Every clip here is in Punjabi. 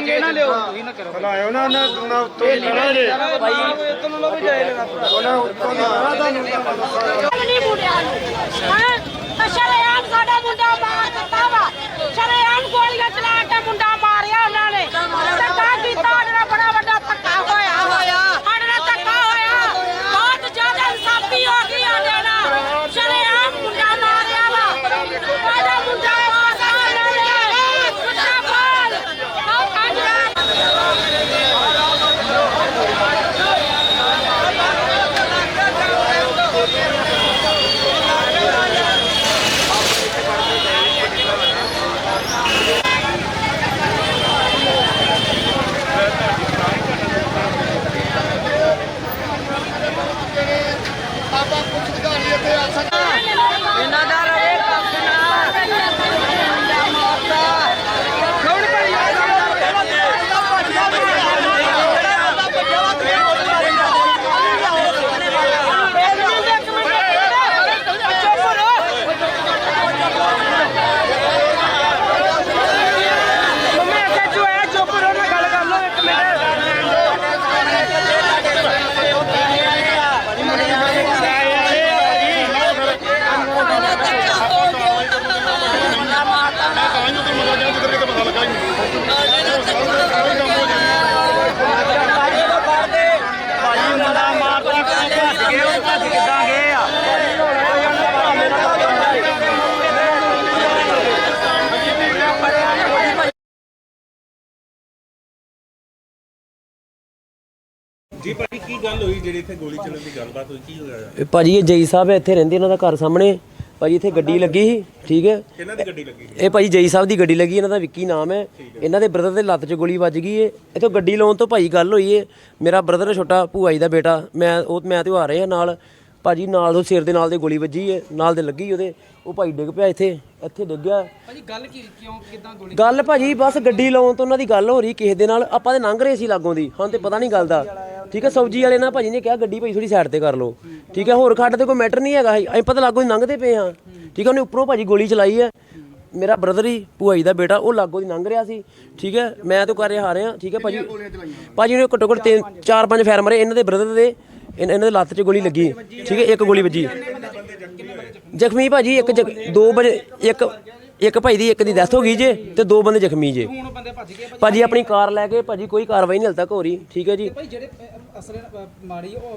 ਪੰਗੇ ਨਾ ਲਿਓ। ਤੁਸੀਂ ਨਾ ਕਰੋ। ਲਾਇਓ ਨਾ ਨਾ ਨਾ ਉੱਤੋਂ ਹੀ ਕਰਾਂਗੇ। ਉਹਨਾਂ ਉੱਤੋਂ ਦੀ ਕਰਾ ਤੁਹਾਨੂੰ ਨਹੀਂ ਮੁੰਡਿਆਂ ਨੂੰ। ਹਾਂ ਤਾਂ ਸ਼ਰੇਆਮ ਸਾਡਾ ਮੁੰਡਾ ਮਾਰ ਦਿੱਤਾ ਵਾ ਸ਼ਰੇਆਮ ਗੋਲੀਆਂ ਚਲਾ ਕੇ ਮੁੰਡਾ ਮਾਰਿਆ ਉਹਨਾਂ ਨੇ ਧੱਕਾ ਕੀਤਾ ਸਾਡੇ ਨਾਲ ਬੜਾ ਵੱਡਾ ਧੱਕਾ ਹੋਇਆ ਹੋਇਆ ਸਾਡੇ ਨਾਲ ਧੱਕਾ ਹੋਇਆ ਬਹੁਤ ਜ਼ਿਆਦਾ ਇਨਸਾਫੀ ਹੋ ਗਈ ਸਾਡੇ ਨਾਲ ਸ਼ਰੇਆਮ ਮੁੰਡਾ ਮਾਰਿਆ ਵਾ ਸਾਡਾ ਮੁੰਡਾ ਮਾਰਿਆ ਉਹਨਾਂ ਨੇ ਕੁੱਤਾ ਪਾਲ ਆਹ ਅੱਜ ਇਹਨਾਂ ਦਾ ਰਵੇ ਕੱਖ ਨਾ ਜੀ ਭਾਜੀ ਕੀ ਗੱਲ ਹੋਈ ਜਿਹੜੀ ਇੱਥੇ ਗੋਲੀ ਚੱਲਣ ਦੀ ਗੱਲਬਾਤ ਹੋਈ? ਕੀ ਹੋਇਆ? ਇਹ ਭਾਜੀ ਇਹ ਜਈ ਸਾਹਿਬ ਇੱਥੇ ਰਹਿੰਦੇ ਇਹਨਾਂ ਦਾ ਘਰ ਸਾਹਮਣੇ। ਭਾਜੀ ਇੱਥੇ ਗੱਡੀ ਲੱਗੀ ਸੀ ਠੀਕ ਹੈ? ਕਿਹਨਾਂ ਦੀ ਗੱਡੀ ਲੱਗੀ? ਇਹ ਭਾਜੀ ਜਈ ਸਾਹਿਬ ਦੀ ਗੱਡੀ ਲੱਗੀ ਇਹਨਾਂ ਦਾ ਵਿੱਕੀ ਨਾਮ ਹੈ। ਇਹਨਾਂ ਦੇ ਬ੍ਰਦਰ ਦੇ ਲੱਤ 'ਚ ਗੋਲੀ ਵੱਜ ਗਈ ਏ। ਇਥੋਂ ਗੱਡੀ ਲਾਉਣ ਤੋਂ ਭਾਈ ਗੱਲ ਹੋਈ ਏ। ਮੇਰਾ ਬ੍ਰਦਰ ਛੋਟਾ ਭੂਆ ਜੀ ਦਾ ਬੇਟਾ ਮੈਂ ਉਹ ਮੈਂ ਤੇ ਉਹ ਆ ਰਹੇ ਆ ਨਾਲ। ਭਾਜੀ ਨਾਲ ਉਹ ਸਿਰ ਦੇ ਨਾਲ ਦੇ ਗੋਲੀ ਵੱਜੀ ਏ ਨਾਲ ਦੇ ਲੱਗੀ ਉਹਦੇ। ਉਹ ਭਾਈ ਡਿੱਗ ਪਿਆ ਇੱਥੇ ਇੱਥੇ ਡਿੱਗ ਗਿਆ। ਭਾਜੀ ਗੱਲ ਕੀ ਕਿਉਂ ਕਿਦਾਂ ਗੋਲੀ ਗੱਲ ਭਾਜੀ ਬਸ ਗੱਡੀ ਲਾਉਣ ਤੋਂ ਉਹਨਾਂ ਦੀ ਗੱਲ ਹੋ ਰਹੀ ਕਿਸੇ ਦੇ ਨਾਲ। ਆਪਾਂ ਤੇ ਲੰਘ ਰਹੇ ਸੀ ਲਾਗੋਂ ਦੀ ਹਾਂ ਤੇ ਪਤਾ ਨਹੀਂ ਗੱਲ ਦਾ। ਠੀਕ ਹੈ ਸਬਜੀ ਵਾਲੇ ਨਾਲ ਭਾਜੀ ਨੇ ਕਿਹਾ ਗੱਡੀ ਭਾਈ ਥੋੜੀ ਸਾਈਡ ਤੇ ਕਰ ਲਓ। ਠੀਕ ਹੈ ਹੋਰ ਖੱਡ ਤੇ ਕੋਈ ਮੈਟਰ ਨਹੀਂ ਹੈਗਾ ਅਸੀਂ ਪਤਾ ਲਾਗੋਂ ਦੀ ਲੰਘਦੇ ਪਏ ਹਾਂ। ਠੀਕ ਹੈ ਉਹਨੇ ਉੱਪਰੋਂ ਭਾਜੀ ਗੋਲੀ ਚਲਾਈ ਹੈ ਮੇਰਾ ਬ੍ਰਦਰ ਹੀ ਭੂਆ ਜੀ ਦਾ ਬੇਟਾ ਉਹ ਲਾਗੋਂ ਦੀ ਲੰਘ ਰਿਹਾ ਸੀ। ਠੀਕ ਹੈ ਮੈਂ ਤਾਂ ਕਰ ਰਿਹਾ ਆ ਰਿਹਾ ਠੀਕ ਹੈ ਭਾਜੀ ਭਾਜੀ ਨੇ ਘੱਟੋ ਘੱਟ ਤਿੰਨ ਚਾਰ ਪੰਜ ਫੈਰ ਮਾਰੇ ਇਹਨਾਂ ਦੇ ਬ੍ਰਦਰ ਦੇ ਇਹਨਾਂ ਦੇ ਲੱਤ 'ਚ ਗੋਲੀ ਲੱਗੀ। ਠੀਕ ਹੈ ਇੱਕ ਗੋਲੀ ਵੱਜੀ। ਜ਼ਖਮੀ ਭਾਜੀ ਇੱਕ ਜ਼ਖ- ਦੋ ਵਜੇ ਇੱਕ ਇੱਕ ਭਾਈ ਦੀ ਇੱਕ ਦੀ ਡੈਥ ਹੋ ਗਈ ਜੇ ਤੇ ਦੋ ਬੰਦੇ ਜ਼ਖਮੀ ਜੇ। ਭੱਜ ਆਪਣੀ ਕਾਰ ਲੈ ਕੇ ਭਾਜੀ ਕੋਈ ਕਾਰਵਾਈ ਨਹੀਂ ਹਲ ਤੱਕ ਹੋ ਰਹੀ ਠੀਕ ਹੈ ਜੀ। ਅਸਲ ਮਾੜੀ ਉਹ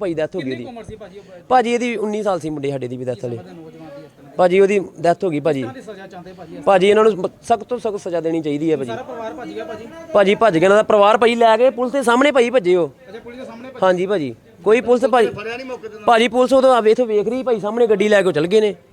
ਭਾਈ ਡੈਥ ਹੋ ਗਈ ਉਹਦੀ। ਉਮਰ ਸੀ ਭਾਜੀ ਉਹ ਭਾਜੀ? ਇਹਦੀ 19 ਸਾਲ ਸੀ ਮੁੰਡੇ ਸਾਡੇ ਦੀ ਵੀ ਡੈਥ ਵਾਲੇ। ਭਾਜੀ ਉਹਦੀ ਡੈਥ ਹੋ ਗਈ ਭਾਜੀ। ਦੀ ਸਜ਼ਾ ਚਾਹੁੰਦੇ ਭਾਜੀ ਭਾਜੀ ਇਹਨਾਂ ਨੂੰ ਸਖਤ ਤੋਂ ਸਖਤ ਸਜ਼ਾ ਦੇਣੀ ਚਾਹੀਦੀ ਹੈ ਭਾਜੀ। ਸਾਰਾ ਪਰਿਵਾਰ ਭੱਜ ਗਿਆ ਭਾਜੀ? ਭਾਜੀ ਭੱਜ ਗਿਆ ਇਹਨਾਂ ਦਾ ਪਰਿਵਾਰ ਭਾਈ ਲੈ ਕੇ ਪੁਲਿਸ ਦੇ ਸਾਹਮਣੇ ਭਾਈ ਭੱਜੇ ਹੋ ਅੱਛਾ ਪੁਲਿਸ ਦੇ ਸਾਹਮਣੇ ਹਾਂਜੀ ਭਾਜੀ ਕੋਈ ਪੁਲਿਸ ਭਾਜੀ ਭਾਜੀ ਪੁਲਿਸ ਉਦੋਂ ਆਵੇ ਇਥੋਂ ਵੇਖ ਰਹੀ ਭਾਈ ਸਾਹਮਣੇ ਗੱਡੀ ਲੈ ਕੇ ਉਹ ਚਲ ਗਏ ਨੇ।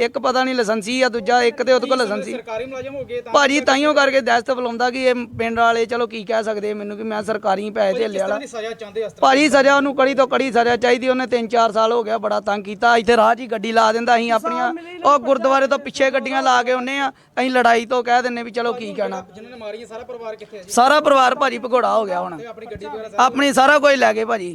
ਇੱਕ ਪਤਾ ਨਹੀਂ ਲਾਇਸੈਂਸੀ ਆ ਦੂਜਾ ਇੱਕ ਤੇ ਉਹਦੇ ਕੋਲ ਲਾਇਸੈਂਸੀ। ਸਰਕਾਰੀ ਮੁਲਾਜ਼ਮ ਹੋ ਗਏ ਤਾਂ ਭਾਜੀ ਤਾਈਓ ਕਰਕੇ ਦਹਿਸ਼ਤ ਬੁਲਾਉਂਦਾ ਕਿ ਇਹ ਪਿੰਡ ਵਾਲੇ ਚਲੋ ਕੀ ਕਹਿ ਸਕਦੇ ਆ ਮੈਨੂੰ ਕਿ ਮੈਂ ਸਰਕਾਰੀ ਪੈਸੇ ਵਾਲਾ। ਸਜ਼ਾ ਚਾਹੁੰਦੇ ਇਸ ਤਰ੍ਹਾਂ ਭਾਜੀ ਸਜ਼ਾ ਉਹਨੂੰ ਕੜੀ ਤੋਂ ਕੜੀ ਸਜ਼ਾ ਚਾਹੀਦੀ ਉਹਨੇ 3-4 ਸਾਲ ਹੋ ਗਿਆ ਬੜਾ ਤੰਗ ਕੀਤਾ ਇੱਥੇ ਰਾਹ 'ਚ ਹੀ ਗੱਡੀ ਲਾ ਦਿੰਦਾ ਅਸੀਂ ਆਪਣੀਆਂ ਉਹ ਗੁਰਦੁਆਰੇ ਤੋਂ ਪਿੱਛੇ ਗੱਡੀਆਂ ਲਾ ਕੇ ਆਉਂਦੇ ਆ ਅਸੀਂ ਲੜਾਈ ਤੋਂ ਕਹਿ ਦਿੰਨੇ ਵੀ ਚਲੋ ਕੀ ਕਹਿਣਾ। ਜਿਨ੍ਹਾਂ ਨੇ ਮਾਰੀ ਹੈ ਸਾਰਾ ਪਰਿਵਾਰ ਕਿੱਥੇ ਹੈ ਜੀ? ਸਾਰਾ ਪਰਿਵਾਰ ਭਾਜੀ ਭਗੋੜਾ ਹੋ ਗਿਆ ਹੁਣ। ਆਪਣੀ ਗੱਡੀ ਵਗੈਰਾ ਸਾਰਾ ਆਪਣੀ ਸਾਰਾ ਕੁਝ ਲੈ ਗਏ ਭਾਜੀ।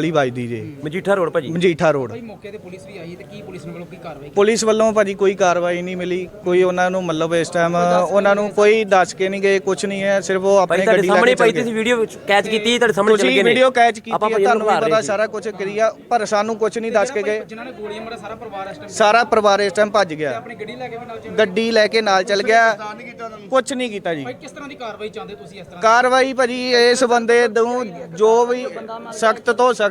ਵੱਜਦੀ ਜੇ। ਮਜੀਠਾ ਰੋਡ ਭਾਜੀ? ਮਜੀਠਾ ਰੋਡ। ਭਾਈ ਮੌਕੇ ਤੇ ਪੁਲਿਸ ਵੀ ਆਈ ਤੇ ਕੀ ਪੁਲਿਸ ਵੱਲੋਂ ਕੀ ਕਾਰਵਾਈ ਪੁਲਿਸ ਵੱਲੋਂ ਭਾਜੀ ਕੋਈ ਕਾਰਵਾਈ ਨਹੀਂ ਮਿਲੀ। ਕੋਈ ਉਹਨਾਂ ਨੂੰ ਮਤਲਬ ਇਸ ਟਾਈਮ ਉਹਨਾਂ ਨੂੰ ਕੋਈ ਦੱਸ ਕੇ ਨਹੀਂ ਗਏ ਕੁਝ ਨਹੀਂ ਹੈ ਸਿਰਫ ਉਹ ਆਪਣੇ ਤੁਹਾਡੇ ਗੱਡੀ ਲੈ ਸਾਹਮਣੇ ਕੇ ਭਾਈ ਚੱਲ ਤੁਸੀਂ ਗਏ। ਵੀਡੀਓ ਕੈਚ ਕੀਤੀ ਤੁਹਾਡੇ ਸਾਹਮਣੇ ਚੱਲ ਗਏ ਤੁਸੀਂ ਨੇ। ਵੀਡੀਓ ਕੈਚ ਕੀਤੀ ਆਪਾਂ ਹੈ ਤੁਹਾਨੂੰ ਵੀ ਪਤਾ। ਸਾਰਾ ਕੁਝ ਕਰੀਆ ਪਰ ਸਾਨੂੰ ਕੁਝ ਨਹੀਂ ਦੱਸ ਕੇ ਗਏ। ਜਿਨ੍ਹਾਂ ਨੇ ਗੋਲੀਆਂ ਮਾਰਿਆ ਸਾਰਾ ਪਰਿਵਾਰ ਇਸ ਟਾਈਮ ਸਾਰਾ ਪਰਿਵਾਰ ਇਸ ਟਾਈਮ ਭੱਜ ਗਿਆ। ਆਪਣੀ ਗੱਡੀ ਲੈ ਕੇ ਵੀ ਨਾਲ ਚੱਲ ਗੱਡੀ ਲੈ ਕੇ ਨਾਲ ਚੱਲ ਗਿਆ। ਕੁਝ ਨਹੀਂ ਕੀਤਾ ਜੀ। ਭਾਈ ਕਿਸ ਤਰ੍ਹਾਂ ਦੀ ਕਾਰਵਾਈ ਚਾਹੁੰਦੇ ਤੁਸੀਂ ਇਸ ਤਰ੍ਹਾਂ ਕਾਰਵਾਈ ਭਾਜੀ ਇਸ ਬੰਦੇ ਨੂੰ ਜੋ ਵੀ ਸਖਤ ਤੋਂ ਸਖਤ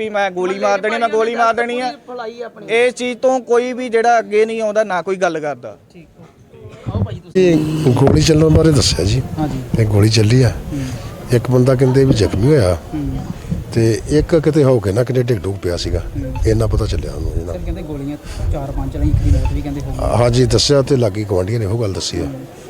ਵੀ ਮੈਂ ਗੋਲੀ ਮਾਰ ਦੇਣੀ ਮੈਂ ਗੋਲੀ ਮਾਰ ਦੇਣੀ ਹੈ ਇਸ ਚੀਜ਼ ਤੋਂ ਕੋਈ ਵੀ ਜਿਹੜਾ ਅੱਗੇ ਨਹੀਂ ਆਉਂਦਾ ਨਾ ਕੋਈ ਗੱਲ ਕਰਦਾ। ਇਹ ਗੋਲੀ ਚੱਲਣ ਬਾਰੇ ਦੱਸਿਆ ਜੀ। ਇਹ ਗੋਲੀ ਚੱਲੀ ਆ। ਇੱਕ ਬੰਦਾ ਕਹਿੰਦੇ ਵੀ ਜ਼ਖਮੀ ਹੋਇਆ। ਤੇ ਇੱਕ ਕਿਤੇ ਹੋ ਕੇ ਨਾ ਕਿਤੇ ਡਿੱਗ ਡੁੱਗ ਪਿਆ ਸੀਗਾ। ਇੰਨਾ ਪਤਾ ਚੱਲਿਆ ਉਹਨੂੰ ਜੀ ਨਾ। ਸਰ ਕਹਿੰਦੇ ਗੋਲੀਆਂ ਚਾਰ ਪੰਜ ਚਲਾਈ ਇੱਕ ਦੀ ਮੌਤ ਵੀ ਕਹਿੰਦੇ ਹੋ ਹਾਂਜੀ ਦੱਸਿਆ ਤੇ ਲਾਗੀ ਗਵਾਂਢੀਆਂ ਨੇ ਉਹ ਗੱਲ ਦੱਸੀ ਆ।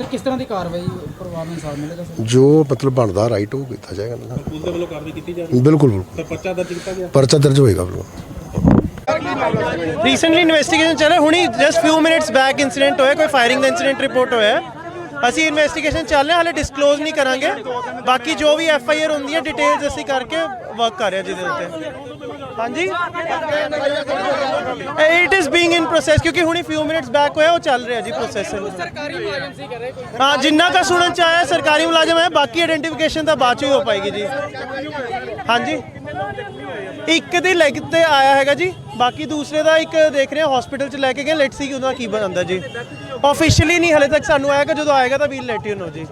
ਸਰ ਕਿਸ ਤਰ੍ਹਾਂ ਦੀ ਕਾਰਵਾਈ ਪਰਿਵਾਰ ਨੂੰ ਇਨਸਾਫ ਮਿਲੇਗਾ ਸਰ? ਜੋ ਮਤਲਬ ਬਣਦਾ ਰਾਈਟ ਉਹ ਕੀਤਾ ਜਾਏਗਾ ਨਾ। ਪੁਲਿਸ ਦੇ ਵੱਲੋਂ ਕਾਰਵਾਈ ਕੀਤੀ ਜਾ ਰਹੀ ਬਿਲਕੁਲ ਬਿਲਕੁਲ। ਤਾਂ ਪਰਚਾ ਦਰਜ ਕੀਤਾ ਗਿਆ? ਪਰਚਾ ਦਰਜ ਹੋਏਗਾ ਬਿਲਕੁਲ। ਰੀਸੈਂਟਲੀ ਇਨਵੈਸਟੀਗੇਸ਼ਨ ਚੱਲ ਰਿਹਾ ਹੁਣੀ just few minutes back incident ਹੋਇਆ ਕੋਈ ਫਾਇਰਿੰਗ ਦਾ ਇਨਸੀਡੈਂਟ ਰਿਪੋਰਟ ਹੋਇਆ। ਅਸੀਂ ਇਨਵੈਸਟੀਗੇਸ਼ਨ ਚੱਲ ਰਿਹਾ ਹਾਲੇ ਡਿਸਕਲੋਜ਼ ਨਹੀਂ ਕਰਾਂਗੇ। ਬਾਕੀ ਜੋ ਵੀ ਐਫ ਆਈ ਆਰ ਹੁੰਦੀ ਹੈ ਡਿਟੇਲਸ ਅਸੀਂ ਕਰਕੇ ਵਰਕ ਕਰ ਰਹੇ ਜਿਹਦੇ ਉੱਤੇ। ਹਾਂਜੀ? It is being in process ਕਿਉਂਕਿ ਹੁਣੀ ਫਿਊ ਮਿੰਟਸ ਬੈਕ ਹੋਇਆ ਉਹ ਚੱਲ ਰਿਹਾ ਜੀ ਪ੍ਰੋਸੈਸ ਸਰਕਾਰੀ ਮੁਲਾਜ਼ਮ ਸੀ ਰਹੇ ਹਾਂ ਜਿੰਨਾ ਕਾ ਸੁਣਨ ਚ ਆਇਆ ਸਰਕਾਰੀ ਮੁਲਾਜ਼ਮ ਹੈ ਬਾਕੀ ਆਇਡੈਂਟੀਫਿਕੇਸ਼ਨ ਤਾਂ ਬਾਅਦ ਚ ਹੀ ਹੋ ਪਾਏਗੀ ਜੀ। ਹਾਂਜੀ? ਇੱਕ ਦੀ ਲੈਗ ਤੇ ਆਇਆ ਹੈਗਾ ਜੀ ਬਾਕੀ ਦੂਸਰੇ ਦਾ ਇੱਕ ਦੇਖ ਰਹੇ ਹਾਂ ਹਸਪੀਟਲ ਚ ਲੈ ਕੇ ਗਏ ਲੈਟਸ ਸੀ ਕਿ ਉਹਦਾ ਕੀ ਬਣਦਾ ਜੀ। ਆਫੀਸ਼ੀਅਲੀ ਨਹੀਂ ਹਲੇ ਤੱਕ ਸਾਨੂੰ ਆਏਗਾ ਜਦੋਂ ਆਏਗਾ ਤਾਂ ਵੀਲ ਲੈਟ ਯੂ ਨੋ ਜੀ।